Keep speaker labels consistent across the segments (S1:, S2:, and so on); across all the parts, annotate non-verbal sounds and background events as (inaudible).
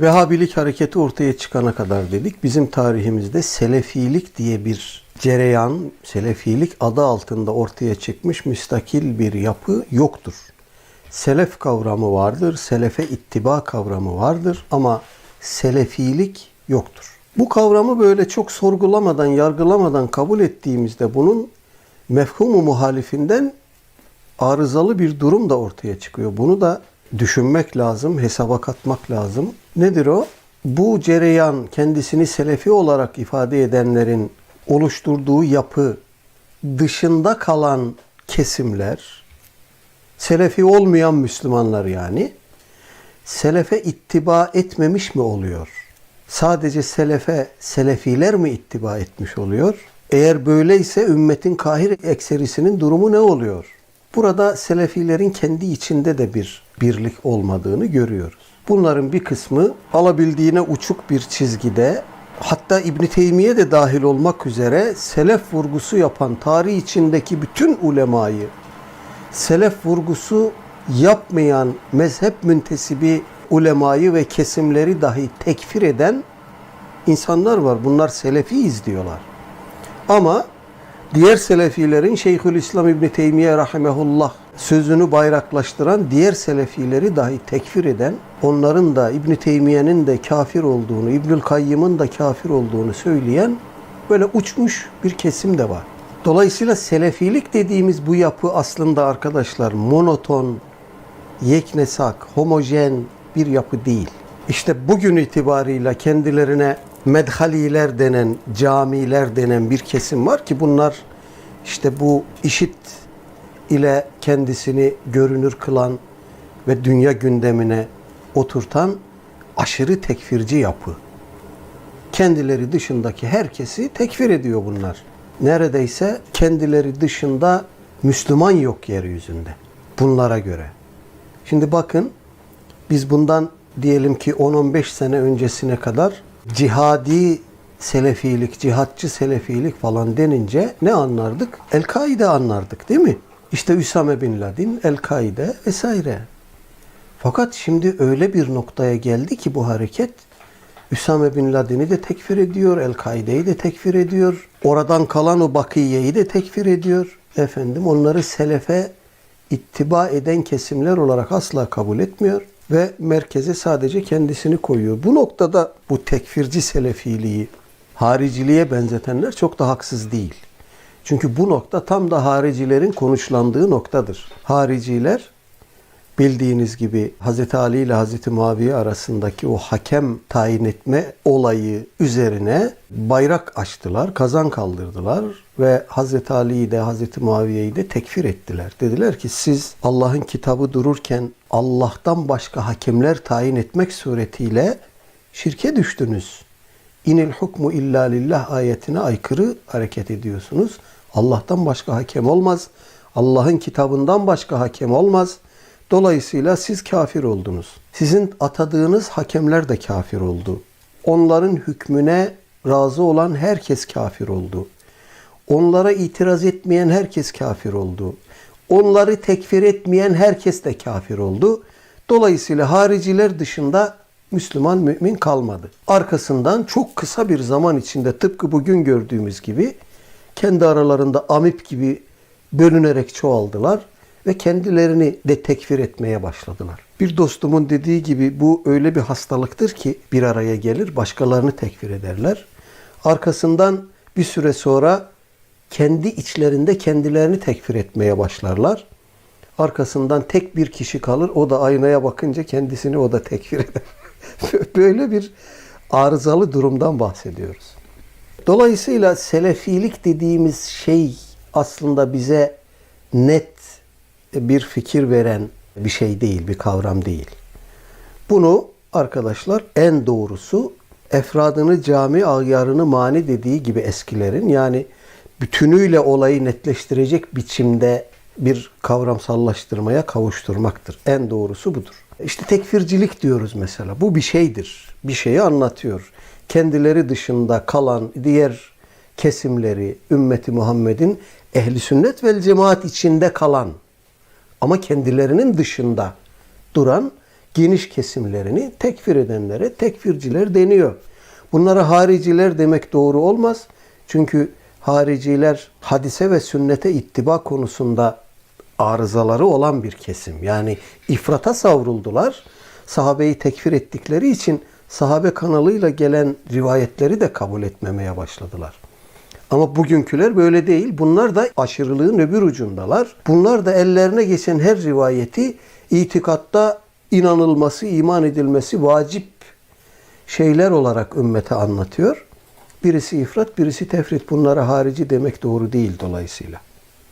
S1: Vehhabilik hareketi ortaya çıkana kadar dedik. Bizim tarihimizde Selefilik diye bir cereyan, Selefilik adı altında ortaya çıkmış müstakil bir yapı yoktur. Selef kavramı vardır, selefe ittiba kavramı vardır ama selefilik yoktur. Bu kavramı böyle çok sorgulamadan, yargılamadan kabul ettiğimizde bunun mefhumu muhalifinden arızalı bir durum da ortaya çıkıyor. Bunu da düşünmek lazım, hesaba katmak lazım. Nedir o? Bu cereyan kendisini selefi olarak ifade edenlerin oluşturduğu yapı dışında kalan kesimler, selefi olmayan Müslümanlar yani, selefe ittiba etmemiş mi oluyor? Sadece selefe, selefiler mi ittiba etmiş oluyor? Eğer böyleyse ümmetin kahir ekserisinin durumu ne oluyor? Burada selefilerin kendi içinde de bir birlik olmadığını görüyoruz. Bunların bir kısmı alabildiğine uçuk bir çizgide hatta İbn Teymiye de dahil olmak üzere selef vurgusu yapan tarih içindeki bütün ulemayı selef vurgusu yapmayan mezhep müntesibi ulemayı ve kesimleri dahi tekfir eden insanlar var. Bunlar selefiyiz diyorlar. Ama diğer selefilerin Şeyhülislam İbn Teymiye rahimehullah sözünü bayraklaştıran diğer selefileri dahi tekfir eden, onların da İbn Teymiye'nin de kafir olduğunu, İbnül Kayyım'ın da kafir olduğunu söyleyen böyle uçmuş bir kesim de var. Dolayısıyla selefilik dediğimiz bu yapı aslında arkadaşlar monoton, yeknesak, homojen bir yapı değil. İşte bugün itibarıyla kendilerine medhaliler denen, camiler denen bir kesim var ki bunlar işte bu işit ile kendisini görünür kılan ve dünya gündemine oturtan aşırı tekfirci yapı. Kendileri dışındaki herkesi tekfir ediyor bunlar. Neredeyse kendileri dışında Müslüman yok yeryüzünde. Bunlara göre. Şimdi bakın biz bundan diyelim ki 10-15 sene öncesine kadar cihadi selefilik, cihatçı selefilik falan denince ne anlardık? El-Kaide anlardık değil mi? İşte Üsame Bin Laden, El-Kaide vesaire. Fakat şimdi öyle bir noktaya geldi ki bu hareket Üsame Bin Laden'i de tekfir ediyor, El-Kaide'yi de tekfir ediyor. Oradan kalan o bakiyeyi de tekfir ediyor. Efendim onları selefe ittiba eden kesimler olarak asla kabul etmiyor ve merkeze sadece kendisini koyuyor. Bu noktada bu tekfirci selefiliği hariciliğe benzetenler çok da haksız değil. Çünkü bu nokta tam da haricilerin konuşlandığı noktadır. Hariciler bildiğiniz gibi Hz. Ali ile Hz. Muaviye arasındaki o hakem tayin etme olayı üzerine bayrak açtılar, kazan kaldırdılar ve Hz. Ali'yi de Hz. Muaviye'yi de tekfir ettiler. Dediler ki siz Allah'ın kitabı dururken Allah'tan başka hakemler tayin etmek suretiyle şirke düştünüz. İnil hukmu illa lillah ayetine aykırı hareket ediyorsunuz. Allah'tan başka hakem olmaz. Allah'ın kitabından başka hakem olmaz. Dolayısıyla siz kafir oldunuz. Sizin atadığınız hakemler de kafir oldu. Onların hükmüne razı olan herkes kafir oldu. Onlara itiraz etmeyen herkes kafir oldu. Onları tekfir etmeyen herkes de kafir oldu. Dolayısıyla hariciler dışında Müslüman mümin kalmadı. Arkasından çok kısa bir zaman içinde tıpkı bugün gördüğümüz gibi kendi aralarında amip gibi bölünerek çoğaldılar ve kendilerini de tekfir etmeye başladılar. Bir dostumun dediği gibi bu öyle bir hastalıktır ki bir araya gelir başkalarını tekfir ederler. Arkasından bir süre sonra kendi içlerinde kendilerini tekfir etmeye başlarlar. Arkasından tek bir kişi kalır. O da aynaya bakınca kendisini o da tekfir eder. (laughs) Böyle bir arızalı durumdan bahsediyoruz. Dolayısıyla selefilik dediğimiz şey aslında bize net bir fikir veren bir şey değil, bir kavram değil. Bunu arkadaşlar en doğrusu efradını cami ağyarını mani dediği gibi eskilerin yani bütünüyle olayı netleştirecek biçimde bir kavramsallaştırmaya kavuşturmaktır. En doğrusu budur. İşte tekfircilik diyoruz mesela. Bu bir şeydir. Bir şeyi anlatıyor. Kendileri dışında kalan diğer kesimleri ümmeti Muhammed'in ehli sünnet vel cemaat içinde kalan ama kendilerinin dışında duran geniş kesimlerini tekfir edenlere tekfirciler deniyor. Bunlara hariciler demek doğru olmaz. Çünkü hariciler hadise ve sünnete ittiba konusunda arızaları olan bir kesim. Yani ifrata savruldular. Sahabeyi tekfir ettikleri için sahabe kanalıyla gelen rivayetleri de kabul etmemeye başladılar. Ama bugünküler böyle değil. Bunlar da aşırılığın öbür ucundalar. Bunlar da ellerine geçen her rivayeti itikatta inanılması, iman edilmesi vacip şeyler olarak ümmete anlatıyor. Birisi ifrat, birisi tefrit. Bunlara harici demek doğru değil dolayısıyla.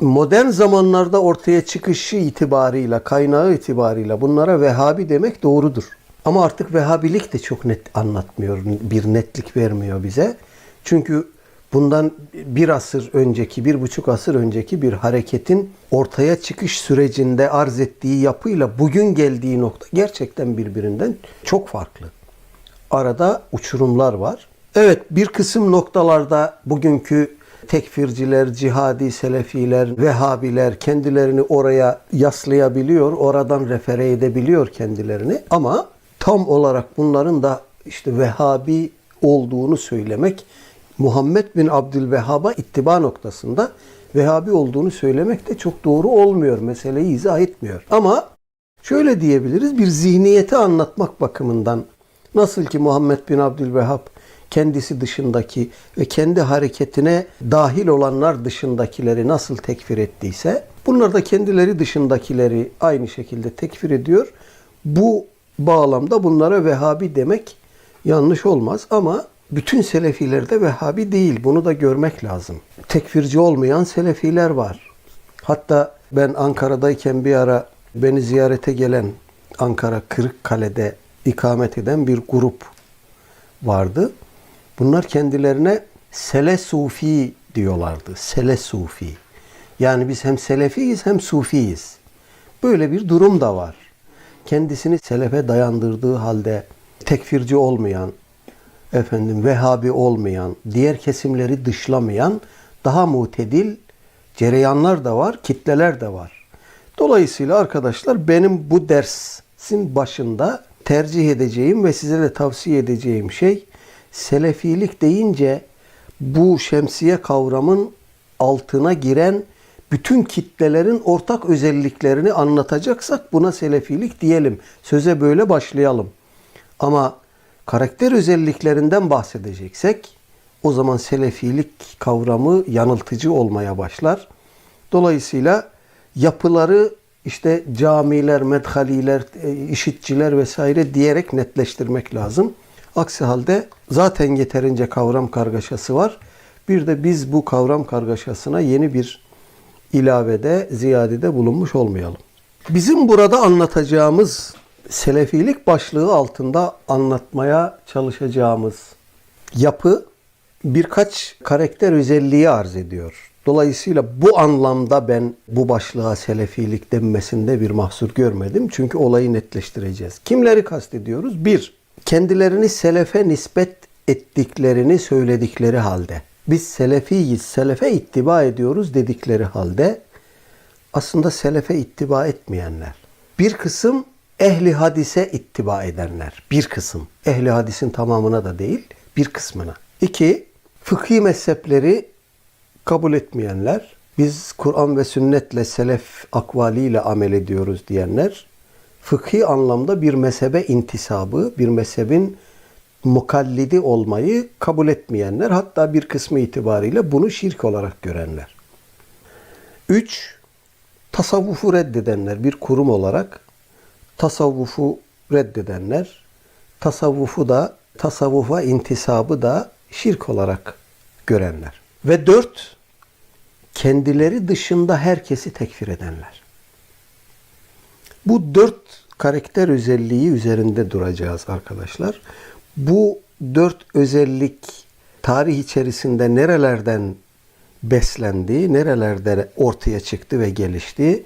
S1: Modern zamanlarda ortaya çıkışı itibarıyla, kaynağı itibarıyla bunlara Vehhabi demek doğrudur. Ama artık Vehhabilik de çok net anlatmıyor, bir netlik vermiyor bize. Çünkü bundan bir asır önceki, bir buçuk asır önceki bir hareketin ortaya çıkış sürecinde arz ettiği yapıyla bugün geldiği nokta gerçekten birbirinden çok farklı. Arada uçurumlar var. Evet bir kısım noktalarda bugünkü tekfirciler, cihadi selefiler, vehhabiler kendilerini oraya yaslayabiliyor, oradan refere edebiliyor kendilerini. Ama tam olarak bunların da işte vehhabi olduğunu söylemek, Muhammed bin Abdülvehhab'a ittiba noktasında vehhabi olduğunu söylemek de çok doğru olmuyor. Meseleyi izah etmiyor. Ama şöyle diyebiliriz bir zihniyeti anlatmak bakımından nasıl ki Muhammed bin Abdülvehhab kendisi dışındaki ve kendi hareketine dahil olanlar dışındakileri nasıl tekfir ettiyse bunlar da kendileri dışındakileri aynı şekilde tekfir ediyor. Bu bağlamda bunlara Vehhabi demek yanlış olmaz ama bütün Selefiler de Vehhabi değil. Bunu da görmek lazım. Tekfirci olmayan Selefiler var. Hatta ben Ankara'dayken bir ara beni ziyarete gelen Ankara Kırıkkale'de ikamet eden bir grup vardı. Bunlar kendilerine Sele Sufi diyorlardı. Sele Sufi. Yani biz hem Selefiyiz hem Sufiyiz. Böyle bir durum da var. Kendisini Selefe dayandırdığı halde tekfirci olmayan, efendim Vehhabi olmayan, diğer kesimleri dışlamayan daha mutedil cereyanlar da var, kitleler de var. Dolayısıyla arkadaşlar benim bu dersin başında tercih edeceğim ve size de tavsiye edeceğim şey Selefilik deyince bu şemsiye kavramın altına giren bütün kitlelerin ortak özelliklerini anlatacaksak buna selefilik diyelim. Söze böyle başlayalım. Ama karakter özelliklerinden bahsedeceksek o zaman selefilik kavramı yanıltıcı olmaya başlar. Dolayısıyla yapıları işte camiler, medhaliler, e, işitçiler vesaire diyerek netleştirmek lazım. Aksi halde zaten yeterince kavram kargaşası var. Bir de biz bu kavram kargaşasına yeni bir ilavede, ziyadede bulunmuş olmayalım. Bizim burada anlatacağımız Selefilik başlığı altında anlatmaya çalışacağımız yapı birkaç karakter özelliği arz ediyor. Dolayısıyla bu anlamda ben bu başlığa Selefilik denmesinde bir mahsur görmedim. Çünkü olayı netleştireceğiz. Kimleri kastediyoruz? Bir, kendilerini selefe nispet ettiklerini söyledikleri halde. Biz selefiyiz, selefe ittiba ediyoruz dedikleri halde aslında selefe ittiba etmeyenler. Bir kısım ehli hadise ittiba edenler. Bir kısım. Ehli hadisin tamamına da değil, bir kısmına. İki, fıkhi mezhepleri kabul etmeyenler. Biz Kur'an ve sünnetle, selef akvaliyle amel ediyoruz diyenler. Fıkhi anlamda bir mezhebe intisabı, bir mezhebin mukallidi olmayı kabul etmeyenler. Hatta bir kısmı itibariyle bunu şirk olarak görenler. Üç, tasavvufu reddedenler bir kurum olarak tasavvufu reddedenler, tasavvufu da, tasavvufa intisabı da şirk olarak görenler. Ve dört, kendileri dışında herkesi tekfir edenler. Bu dört karakter özelliği üzerinde duracağız arkadaşlar. Bu dört özellik tarih içerisinde nerelerden beslendi, nerelerde ortaya çıktı ve gelişti,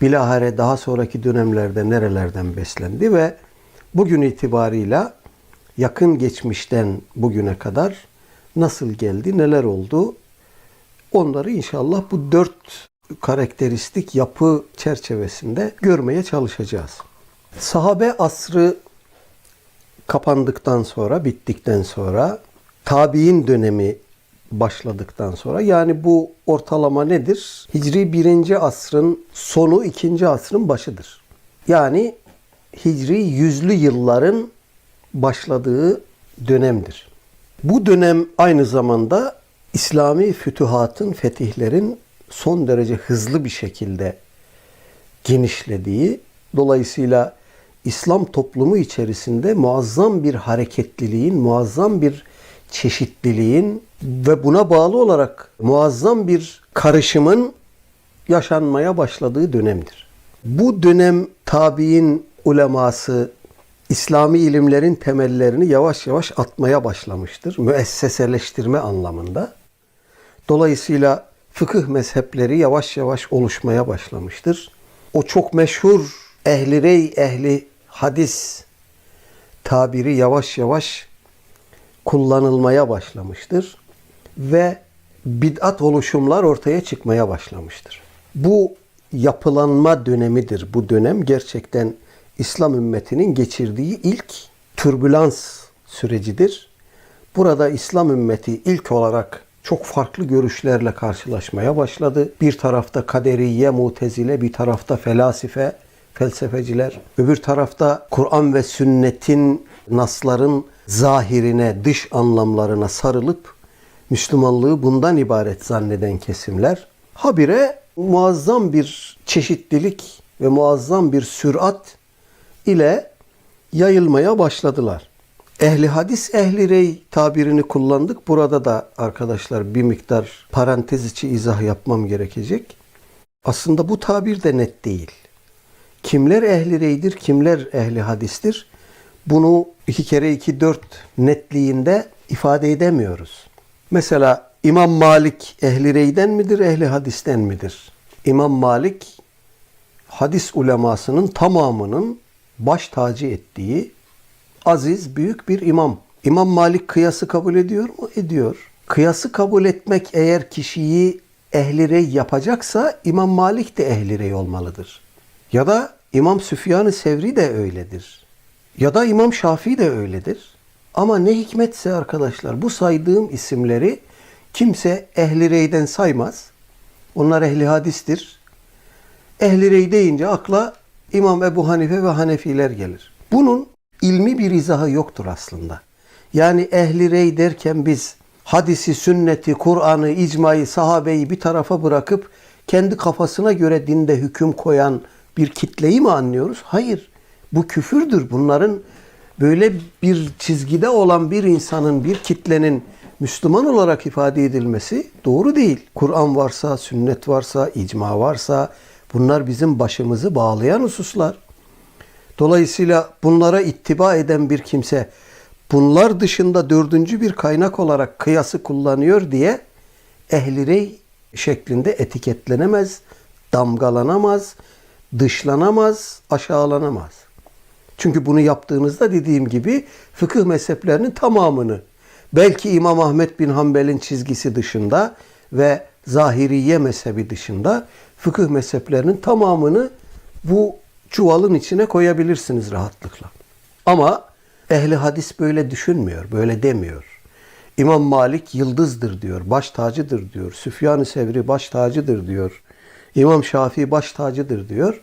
S1: bilahare daha sonraki dönemlerde nerelerden beslendi ve bugün itibarıyla yakın geçmişten bugüne kadar nasıl geldi, neler oldu onları inşallah bu dört karakteristik yapı çerçevesinde görmeye çalışacağız. Sahabe asrı kapandıktan sonra, bittikten sonra tabi'in dönemi başladıktan sonra yani bu ortalama nedir? Hicri 1. asrın sonu 2. asrın başıdır. Yani Hicri yüzlü yılların başladığı dönemdir. Bu dönem aynı zamanda İslami fütühatın, fetihlerin son derece hızlı bir şekilde genişlediği, dolayısıyla İslam toplumu içerisinde muazzam bir hareketliliğin, muazzam bir çeşitliliğin ve buna bağlı olarak muazzam bir karışımın yaşanmaya başladığı dönemdir. Bu dönem tabi'in uleması İslami ilimlerin temellerini yavaş yavaş atmaya başlamıştır. Müesseseleştirme anlamında. Dolayısıyla fıkıh mezhepleri yavaş yavaş oluşmaya başlamıştır. O çok meşhur ehli rey, ehli hadis tabiri yavaş yavaş kullanılmaya başlamıştır ve bid'at oluşumlar ortaya çıkmaya başlamıştır. Bu yapılanma dönemidir. Bu dönem gerçekten İslam ümmetinin geçirdiği ilk türbülans sürecidir. Burada İslam ümmeti ilk olarak çok farklı görüşlerle karşılaşmaya başladı. Bir tarafta kaderiye, mutezile, bir tarafta felasife, felsefeciler. Öbür tarafta Kur'an ve sünnetin, nasların zahirine, dış anlamlarına sarılıp Müslümanlığı bundan ibaret zanneden kesimler. Habire muazzam bir çeşitlilik ve muazzam bir sürat ile yayılmaya başladılar. Ehli hadis, ehli rey tabirini kullandık. Burada da arkadaşlar bir miktar parantez içi izah yapmam gerekecek. Aslında bu tabir de net değil. Kimler ehli reydir, kimler ehli hadistir? Bunu iki kere iki dört netliğinde ifade edemiyoruz. Mesela İmam Malik ehli reyden midir, ehli hadisten midir? İmam Malik hadis ulemasının tamamının baş tacı ettiği aziz büyük bir imam. İmam Malik kıyası kabul ediyor mu? Ediyor. Kıyası kabul etmek eğer kişiyi ehli rey yapacaksa İmam Malik de ehli rey olmalıdır. Ya da İmam Süfyan-ı Sevri de öyledir. Ya da İmam Şafii de öyledir. Ama ne hikmetse arkadaşlar bu saydığım isimleri kimse ehli reyden saymaz. Onlar ehli hadistir. Ehli rey deyince akla İmam Ebu Hanife ve Hanefiler gelir. Bunun ilmi bir izahı yoktur aslında. Yani ehli rey derken biz hadisi, sünneti, Kur'an'ı, icmayı, sahabeyi bir tarafa bırakıp kendi kafasına göre dinde hüküm koyan bir kitleyi mi anlıyoruz? Hayır. Bu küfürdür. Bunların böyle bir çizgide olan bir insanın, bir kitlenin Müslüman olarak ifade edilmesi doğru değil. Kur'an varsa, sünnet varsa, icma varsa bunlar bizim başımızı bağlayan hususlar. Dolayısıyla bunlara ittiba eden bir kimse bunlar dışında dördüncü bir kaynak olarak kıyası kullanıyor diye ehli rey şeklinde etiketlenemez, damgalanamaz, dışlanamaz, aşağılanamaz. Çünkü bunu yaptığınızda dediğim gibi fıkıh mezheplerinin tamamını belki İmam Ahmet bin Hanbel'in çizgisi dışında ve Zahiriye mezhebi dışında fıkıh mezheplerinin tamamını bu çuvalın içine koyabilirsiniz rahatlıkla. Ama ehli hadis böyle düşünmüyor, böyle demiyor. İmam Malik yıldızdır diyor, baş tacıdır diyor. Süfyan-ı Sevri baş tacıdır diyor. İmam Şafii baş tacıdır diyor.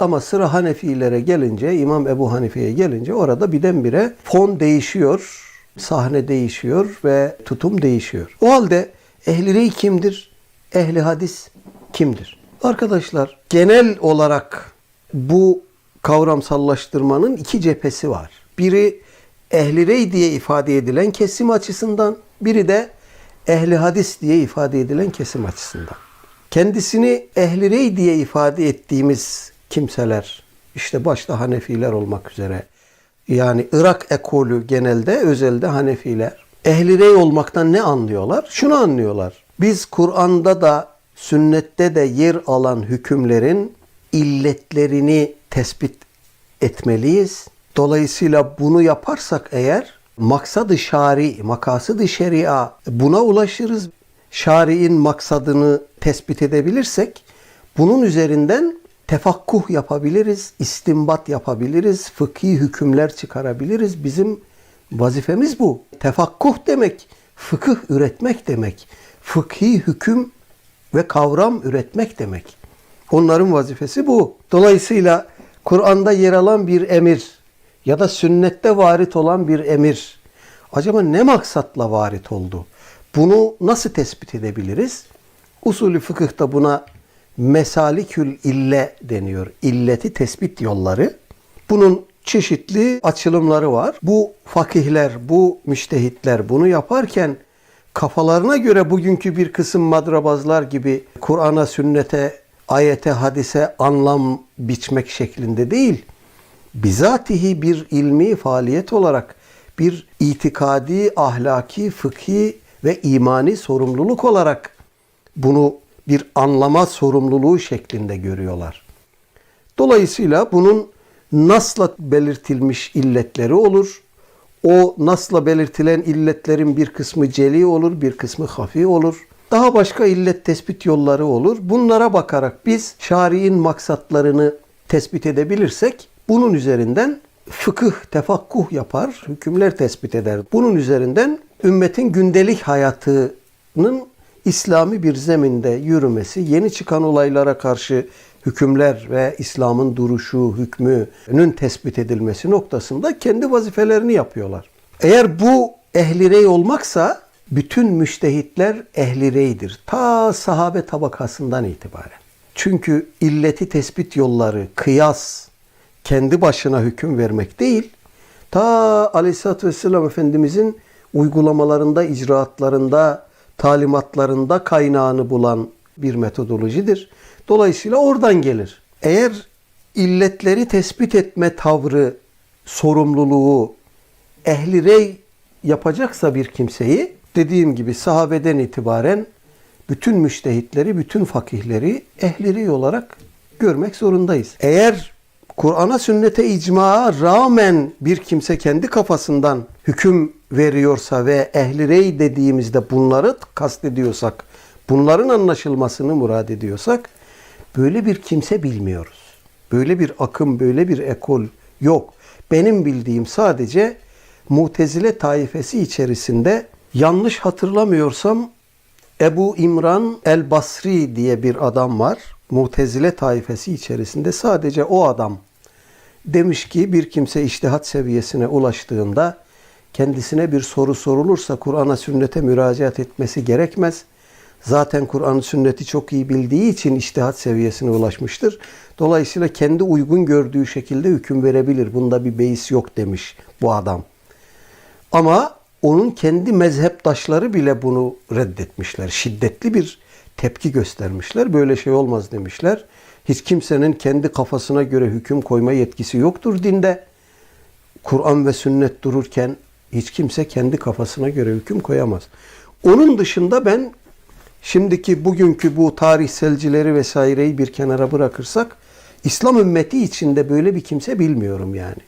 S1: Ama sıra Hanefilere gelince, İmam Ebu Hanife'ye gelince orada birdenbire fon değişiyor, sahne değişiyor ve tutum değişiyor. O halde ehli rey kimdir? Ehli hadis kimdir? Arkadaşlar genel olarak bu kavramsallaştırmanın iki cephesi var. Biri ehli rey diye ifade edilen kesim açısından, biri de ehli hadis diye ifade edilen kesim açısından. Kendisini ehli rey diye ifade ettiğimiz kimseler, işte başta Hanefiler olmak üzere, yani Irak ekolü genelde, özelde Hanefiler, ehli rey olmaktan ne anlıyorlar? Şunu anlıyorlar. Biz Kur'an'da da sünnette de yer alan hükümlerin illetlerini tespit etmeliyiz. Dolayısıyla bunu yaparsak eğer maksadı şari, makasıdı şeria buna ulaşırız. Şari'in maksadını tespit edebilirsek bunun üzerinden tefakkuh yapabiliriz, istimbat yapabiliriz, fıkhi hükümler çıkarabiliriz. Bizim vazifemiz bu. Tefakkuh demek, fıkıh üretmek demek. Fıkhi hüküm ve kavram üretmek demek. Onların vazifesi bu. Dolayısıyla Kur'an'da yer alan bir emir ya da sünnette varit olan bir emir acaba ne maksatla varit oldu? Bunu nasıl tespit edebiliriz? Usulü fıkıhta buna mesalikül ille deniyor. İlleti tespit yolları. Bunun çeşitli açılımları var. Bu fakihler, bu müştehitler bunu yaparken kafalarına göre bugünkü bir kısım madrabazlar gibi Kur'an'a, sünnete, ayete, hadise anlam biçmek şeklinde değil, bizatihi bir ilmi faaliyet olarak bir itikadi, ahlaki, fıkhi ve imani sorumluluk olarak bunu bir anlama sorumluluğu şeklinde görüyorlar. Dolayısıyla bunun nasla belirtilmiş illetleri olur. O nasla belirtilen illetlerin bir kısmı celi olur, bir kısmı hafi olur. Daha başka illet tespit yolları olur. Bunlara bakarak biz şari'in maksatlarını tespit edebilirsek bunun üzerinden fıkıh, tefakkuh yapar, hükümler tespit eder. Bunun üzerinden ümmetin gündelik hayatının İslami bir zeminde yürümesi, yeni çıkan olaylara karşı hükümler ve İslam'ın duruşu, hükmünün tespit edilmesi noktasında kendi vazifelerini yapıyorlar. Eğer bu ehli rey olmaksa bütün müştehitler ehli reydir. Ta sahabe tabakasından itibaren. Çünkü illeti tespit yolları, kıyas, kendi başına hüküm vermek değil, ta Aleyhisselatü Vesselam Efendimizin uygulamalarında, icraatlarında, talimatlarında kaynağını bulan bir metodolojidir. Dolayısıyla oradan gelir. Eğer illetleri tespit etme tavrı, sorumluluğu ehli rey yapacaksa bir kimseyi dediğim gibi sahabeden itibaren bütün müştehitleri, bütün fakihleri ehli rey olarak görmek zorundayız. Eğer Kur'an'a, sünnete, icmaa rağmen bir kimse kendi kafasından hüküm veriyorsa ve ehli rey dediğimizde bunları kastediyorsak, bunların anlaşılmasını murad ediyorsak böyle bir kimse bilmiyoruz. Böyle bir akım, böyle bir ekol yok. Benim bildiğim sadece Mutezile taifesi içerisinde yanlış hatırlamıyorsam Ebu İmran el Basri diye bir adam var. Mutezile taifesi içerisinde sadece o adam demiş ki bir kimse iştihat seviyesine ulaştığında kendisine bir soru sorulursa Kur'an'a sünnete müracaat etmesi gerekmez. Zaten Kur'an sünneti çok iyi bildiği için iştihat seviyesine ulaşmıştır. Dolayısıyla kendi uygun gördüğü şekilde hüküm verebilir. Bunda bir beis yok demiş bu adam. Ama onun kendi mezheptaşları bile bunu reddetmişler. Şiddetli bir tepki göstermişler. Böyle şey olmaz demişler. Hiç kimsenin kendi kafasına göre hüküm koyma yetkisi yoktur dinde. Kur'an ve sünnet dururken hiç kimse kendi kafasına göre hüküm koyamaz. Onun dışında ben şimdiki bugünkü bu tarihselcileri vesaireyi bir kenara bırakırsak İslam ümmeti içinde böyle bir kimse bilmiyorum yani.